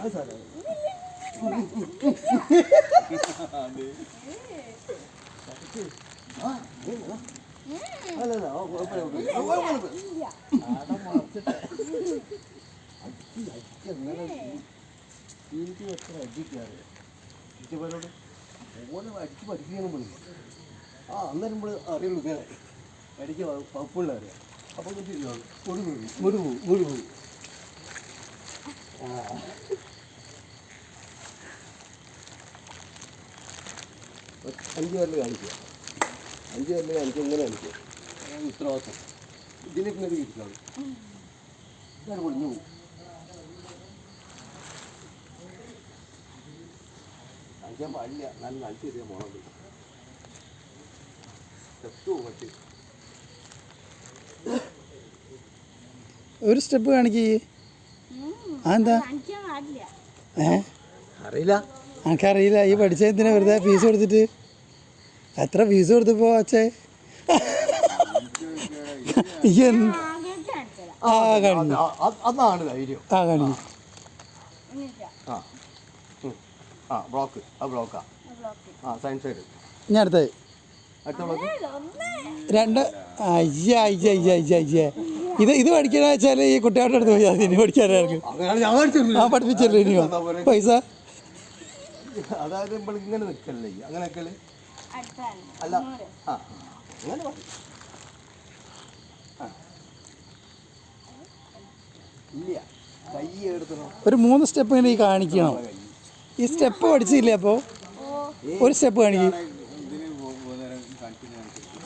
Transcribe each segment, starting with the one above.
അത് സാരമില്ല. ആ, ഇല്ല. അല്ല, അല്ല, ഓ, കുഴപ്പമില്ല, കുഴപ്പമില്ല. ഓ, കുഴപ്പമില്ല. ആട മുളച്ചിട്ട്. അടി, അടി, അങ്ങനെ എനിക്ക് എത്ര അടിക്കാറ് ഇച്ചവരോട് ഓനെ അടിച്ച് പഠിപ്പിക്കണം വിളിക്കും ആ അന്നേരം നമ്മൾ അറിയുള്ളൂ ഇങ്ങനെ അടിക്ക് പപ്പുള്ള അറിയാം അപ്പോൾ പോകും മുടി പോകും മുടി പോകും അഞ്ച് പേരിൽ കാണിക്കുക അഞ്ച് പേരിൽ കാണിക്കുക ഇങ്ങനെ കാണിക്കുക ഉത്തരവാദിത്തം. ഉത്തരവാദിത്വം ഇതിനെ പിന്നെ ഇരിക്കാം ഇതാണ് പൊളിഞ്ഞു പോകും കാണിക്കാൻ പാടില്ല. നല്ല കാണിച്ചു ചെറിയ പോണത് സ്റ്റെപ്പ് പറ്റി ഒരു സ്റ്റെപ്പ് കാണിക്കേ. അതെന്താ? ഏ? അറിയില്ല. എനിക്കറിയില്ല. ഈ പഠിച്ച എന്തിനാ വെറുതെ ഫീസ് കൊടുത്തിട്ട്? എത്ര ഫീസ് കൊടുത്തപ്പോ അച്ഛേ? ആ കാണിക്കും അതാണ് ധൈര്യം. ആ കാണിക്കും ആ. ആ ബ്ലോക്ക് ആ ബ്ലോക്കാ ബ്ലോക്ക് ആ സയൻസ് സൈഡ് ഞാൻ അടുത്തത്. അടുത്ത ബ്ലോക്ക് ഒന്ന് രണ്ട് അയ്യ അയ്യ അയ്യ അയ്യ അയ്യ. ഇത് ഇത് പഠിക്കണ വെച്ചാൽ ഈ കുട്ടികളുടെ അടുത്ത് പോയി ഇനി പഠിക്കാനായിരിക്കും. ആ പഠിപ്പിച്ചല്ലോ ഇനിയോ പൈസ. അതായത് നമ്മൾ ഇങ്ങനെ നിൽക്കല്ലേ അങ്ങനെയൊക്കെ അല്ല? ആ അങ്ങനെ. ഇല്ല. കൈ എടുത്തണം ഒരു മൂന്ന് സ്റ്റെപ്പ് ഇങ്ങനെ ഈ കാണിക്കണം. ഈ സ്റ്റെപ്പ് പഠിച്ചില്ലേ അപ്പോ? ഒരു സ്റ്റെപ്പ് കാണിക്കും.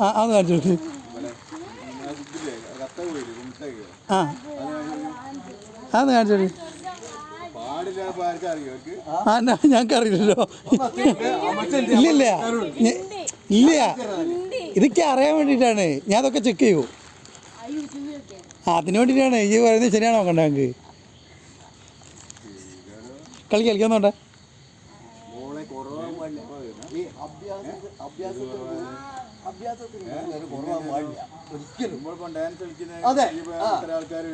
ആ അത് കാണിച്ചു ആ. അതൊന്ന് കാണിച്ചു കൊടുക്ക് പാടില്ല ഇപ്പൊ ആർക്കും അറിയോ ആ എന്നാ ഞങ്ങൾക്ക് അറിയില്ലല്ലോ ഇല്ലില്ല ഇല്ല. ഇതൊക്കെ അറിയാൻ വേണ്ടിയിട്ടാണ്. ഞാൻ അതൊക്കെ ചെക്ക് ചെയ്യൂ. അതിനു വേണ്ടിയിട്ടാണ്. ഈ പറയുന്നത് ശരിയാണോ നോക്കണ്ട ഞങ്ങൾക്ക് കളി കളിക്കാൻ പാടില്ല ഈ അഭ്യാസത്തിൽ അഭ്യാസത്തിൽ അഭ്യാസത്തിൽ കുറവാൻ പാടില്ല ഒരിക്കലും. നമ്മളിപ്പോ ഡാൻസ് കളിക്കുന്ന ആൾക്കാർ